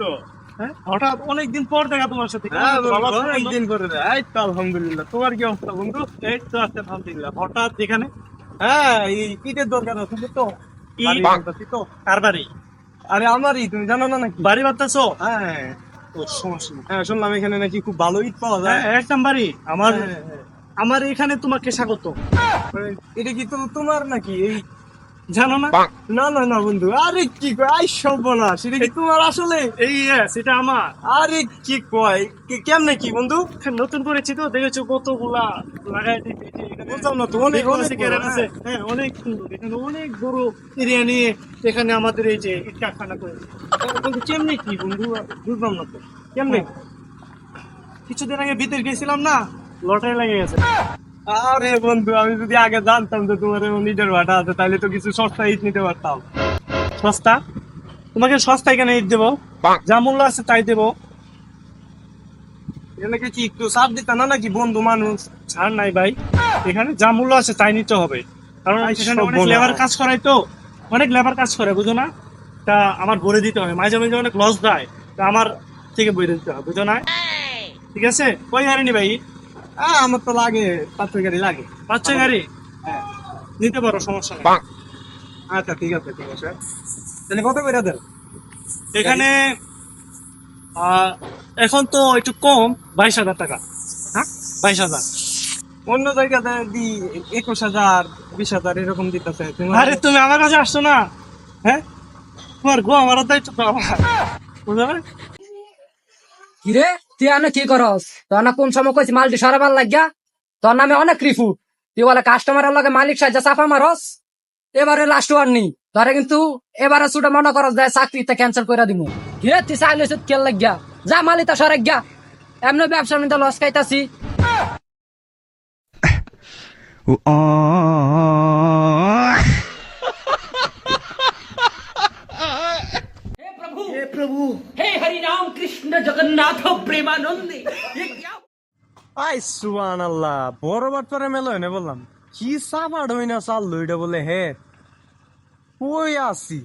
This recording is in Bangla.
তো। হ্যাঁ? হঠাৎ অনেকদিন পর দেখা তোমার সাথে। হ্যাঁ, অনেকদিন করে রে। এই তো আলহামদুলিল্লাহ। তোমার কি অবস্থা বন্ধু? এই তো আছে আলহামদুলিল্লাহ। হঠাৎ এখানে হ্যাঁ এই ইটের দরকার আছে তো। ইট? আরে আমারই তুমি জানো না নাকি? বাড়ি বাড়তেছো? হ্যাঁ। হ্যাঁ শুনলাম এখানে নাকি খুব ভালো ইট পাওয়া যায়। হ্যাঁ, একদম বাড়ি আমার হ্যাঁ, হ্যাঁ, আমার এখানে তোমাকে স্বাগত। এটা কি তো তোমার নাকি? এই জানো না? না না না বন্ধু। আরে কি কয়? আই সর্বনাশ। এটা কি তোমার আসলে? এই yes, এটা আমার। আরে কি কয়? কেমনে কি বন্ধু? নতুন করেছি তো দেখেছ কতগুলা লাগাই না তো অনেক আছে, হ্যাঁ। হ্যাঁ অনেক সুন্দর। এখানে অনেক বড় এরিয়া নিয়ে এখানে আমাদের এই যে ইট কারখানা করে বন্ধু কেমনে কি বন্ধু? বুঝলাম না তো। কেমনে? কিছুদিন আগে ভিতরে গেছিলাম না? লটারি লেগে গেছে। আরে বন্ধু আমি যদি আগে জানতাম যে তোমার এমন ইটের ভাটা আছে তাহলে তো কিছু সস্তা ইট নিতে পারতাম। সস্তা? তোমাকে সস্তা এখানে ইট দেবো? যা মূল্য আছে তাই দেবো। এখানে কি একটু দিতা না নাকি বন্ধু মানুষ? ছাড় নাই ভাই। এখানে যা মূল্য আছে তাই নিতে হবে। কারণ এখানে অনেক লেবার কাজ করাই তো। অনেক লেবার কাজ করে বুঝো না? তা আমার ভরে দিতে হবে। মাঝে মাঝে অনেক লস দেয়। তা আমার থেকে বই দিতে হবে বুঝো না? ঠিক আছে? কই হারিনি ভাই? আমার তো লাগে পাঁচ ছয় গাড়ি লাগে। গাড়ি? নিতে পারো সমস্যা নেই। আচ্ছা ঠিক আছে ঠিক আছে। তাহলে কত করে দেন? এখানে আহ, এখন তো একটু কম বাইশ হাজার টাকা। হ্যাঁ? বাইশ হাজার। অন্য জায়গাতে দি একুশ হাজার বিশ হাজার এরকম দিতেছে। আরে তুমি আমার কাছে আসছো না? হ্যাঁ? তোমার গো আমার দায়িত্ব তো আমার। বুঝতে পারে কিরে? তুই আনে কি করস? তোর না কোন সময় কইছি মালটি সরাবার লাগিয়া? তোর নামে অনেক রিফুট তুই বলে কাস্টমারের লগে মালিক সাহায্য চাফা মারস? এবারে লাস্ট ওয়ার্নিং ধরে কিন্তু এবারে ছুটে মনে করস যায় চাকরিতে ক্যান্সেল করে দিব কিরে তুই চাইলে কেল লাগিয়া। যা মালিতা সরে গিয়া। এমনি ব্যবসা নিতে লস খাইতাছি। कृष्ण जगन्नाथ प्रेमानंदे ये क्या আই সুবান আল্লাহ বড় বাটপারে মেলো এনে বললাম কি সাবাড হই না চাল লইটা বলে হে কই আসি